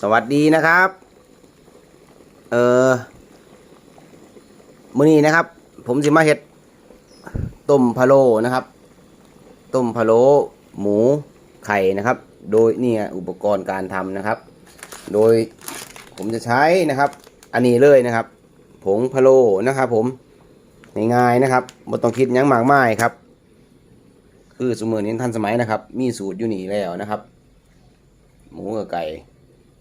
สวัสดีนะครับ เออมื้อนี้นะครับ ผมสิมาเฮ็ดต้มพะโล้นะครับต้มพะโล้หมูไข่นะครับ โดยเนี่ยอุปกรณ์การทำนะครับ โดยผมจะใช้นะครับ อันนี้เลยนะครับ ผงพะโล้นะครับ ผมง่ายๆนะครับบ่ต้องคิดยังมากมายครับ คือสมือนี้ทันสมัยนะครับ มีสูตรอยู่นี่แล้วนะครับ หมูกับไก่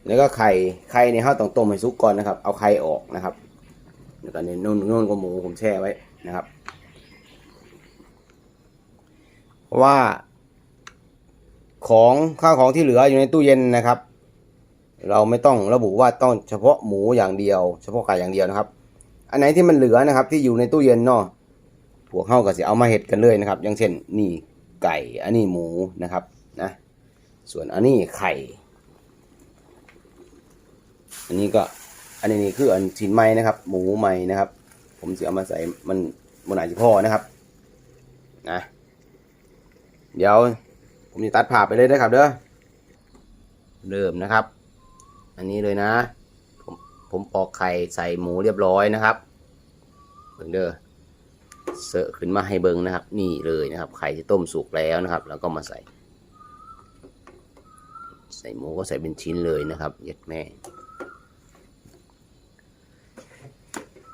แล้วก็ไข่ไข่เนี่ยเราต้องต้มให้สุกก่อนนะครับ เอาไข่ออกนะครับแล้วก็เนี่ยนุ่นนุ่นกับหมูผมแช่ไว้นะครับว่าของข้าวของที่เหลืออยู่ในตู้เย็นนะครับ เราไม่ต้องระบุว่าต้องเฉพาะหมูอย่างเดียว เฉพาะไก่อย่างเดียวนะครับ อันไหนที่มันเหลือนะครับ ที่อยู่ในตู้เย็นเนาะพวกเข้าก็สิเอามาเห็ดกันเลยนะครับ อย่างเช่นนี่ไก่อันนี้หมูนะครับนะส่วนอันนี้ไข่ อันนี้ก็อันนี้คืออันชิ้นไม้นะครับ หมูไม้นะครับ ผมจะเอามาใส่มันมันอาจจะพอนะครับนะเดี๋ยวผมจะตัดผ่าไปเลยนะครับ เด้อเริ่มนะครับ อันนี้เลยนะ ผมผมปอกไข่ใส่หมูเรียบร้อยนะครับเบิ่งเด้อเสอะขึ้นมาให้เบิ่งนะครับ นี่เลยนะครับ ไข่ที่ต้มสุกแล้วนะครับ แล้วก็มาใส่ ใส่หมูก็ใส่เป็นชิ้นเลยนะครับเย็ดแม่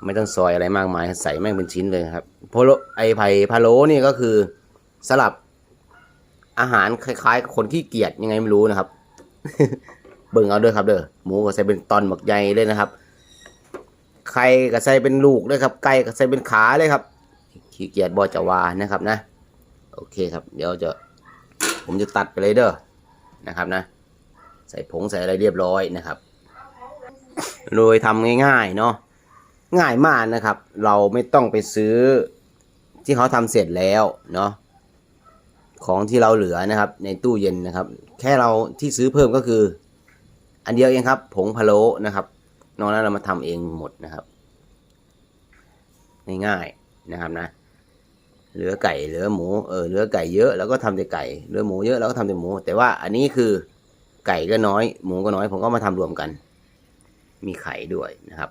ไม่ต้องซอยอะไรมากมายใส่แม่งเป็นชิ้นเลยครับโพโลไอไผ่พะโล้นี่ก็คือสลับอาหารคล้ายๆกับคนขี้เกียจยังไงไม่รู้นะครับ เบิ่งเอาด้วยครับเด้อหมูก็ใส่เป็นตอนหมักใหญ่เลยนะครับไข่ก็ใส่เป็นลูกเลยครับไก่ก็ใส่เป็นขาเลยครับ ขี้เกียจบอจะวานะครับนะ โอเคครับ เดี๋ยวจะผมจะตัดไปเลยเด้อนะครับนะ ใส่ผงใส่อะไรเรียบร้อยนะครับ โดยทำง่ายๆเนาะ ง่ายมากนะครับ เราไม่ต้องไปซื้อที่เขาทำเสร็จแล้วเนาะของที่เราเหลือนะครับในตู้เย็นนะครับ แค่เราที่ซื้อเพิ่มก็คือ อันเดียวเองครับผงพะโล้นะครับ นอกนั้นเรามาทำเองหมดนะครับง่ายๆนะครับนะเหลือไก่เหลือหมูเออเหลือไก่เยอะแล้วก็ทำแต่ไก่เหลือหมูเยอะแล้วก็ทำแต่หมู แต่ว่าอันนี้คือไก่ก็น้อย หมูก็น้อย ผมก็มาทำรวมกัน มีไข่ด้วยนะครับ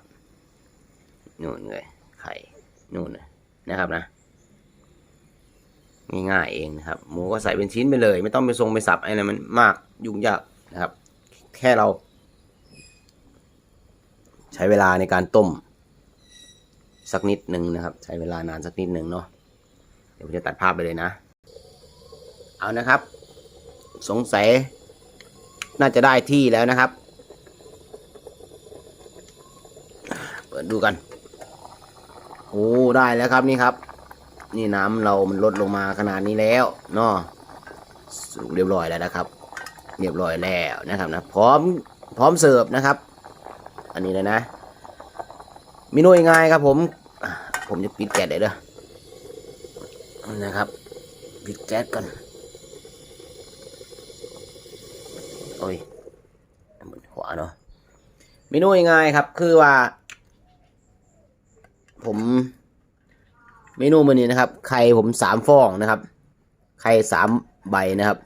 นู่นเลยไข่นู่นนะครับนะง่ายๆเองนะครับ หมูก็ใส่เป็นชิ้นไปเลย ไม่ต้องไปทรงไปสับอะไรมันมากยุ่งยากนะครับ แค่เรา ใช้เวลาในการต้ม สักนิดหนึ่งนะครับ ใช้เวลานานสักนิดหนึ่งเนาะเดี๋ยวผมจะตัดภาพไปเลยนะ เอานะครับ สงสัยน่าจะได้ที่แล้วนะครับ เปิดดูกัน โอ้ได้แล้วครับนี่ครับ นี่น้ำเรามันลดลงมาขนาดนี้แล้วเนาะสุกเรียบร้อยแล้วนะครับ เรียบร้อยแล้วนะครับนะพร้อมพร้อมเสิร์ฟนะครับ อันนี้เลยนะเมนูง่ายครับผม ผมจะปิดแก๊สเลยเด้อนะครับ ปิดแก๊สก่อนโอ้ยเหมือนขวาเนาะเมนูง่ายครับ คือว่า ผมเมนูมือนี้นะครับ ไข่ผมสามฟองนะครับ ไข่สามใบนะครับ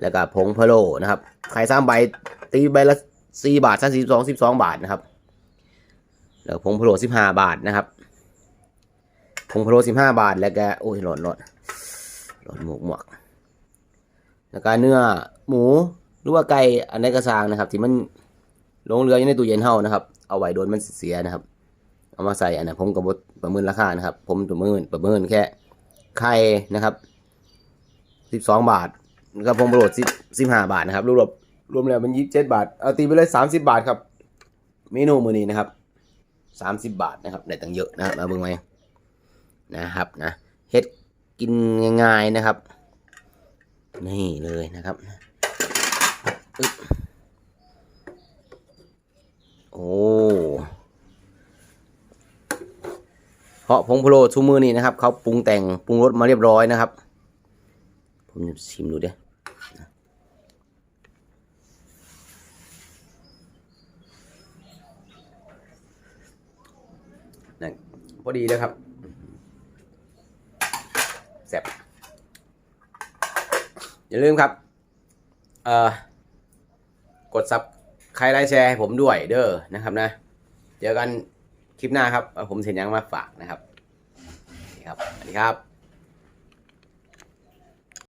แล้วก็ผงพะโล้นะครับ ไข่สามใบตีใบละสี่บาทสามสิบสองสิบสองบาทนะครับ แล้วผงพะโล้สิบห้าบาทนะครับ ผงพะโล้สิบห้าบาท แล้วก็โอ้ยหลอดหลอดหลอดหมวกหมวก แล้วก็เนื้อหมูหรือว่าไก่อันใดกระซางนะครับ ที่มันลงเรืออยู่ในตู้เย็นเฮานะครับ เอาไว้โดนมันเสียนะครับ เอามาใส่อันนั้ผมกับบประเมินราคานะครับ ผมประเมินประเมินแค่ไข่นะครับสิบสองบาทแล้วก็ผงพะโล้สิบสิบห้าบาทนะครับรวมรวมแล้วมันยี่สิบเจ็ดบาทเอาตีไปเลยสามสิบาทครับเมนูมือนี้นะครับสามสิบบาทนะครับได้ตังเยอะนะครับมาเบิ่งไหมนะครับนะเฮ็ดกินง่ายๆนะครับ นี่เลยนะครับโอ้ เพราะผงพะโล้ชูมือนี่นะครับเขาปรุงแต่งปรุงรสมาเรียบร้อยนะครับ ผมชิมดูเด้นั่นพอดีเลยครับแซ่บอย่าลืมครับ เอ่อกดซับใครไลค์แชร์ให้ผมด้วยเด้อนะครับนะ เจอกัน คลิปหน้าครับ ผมเซียนยังมาฝากนะครับนี่ครับสวัสดีครับ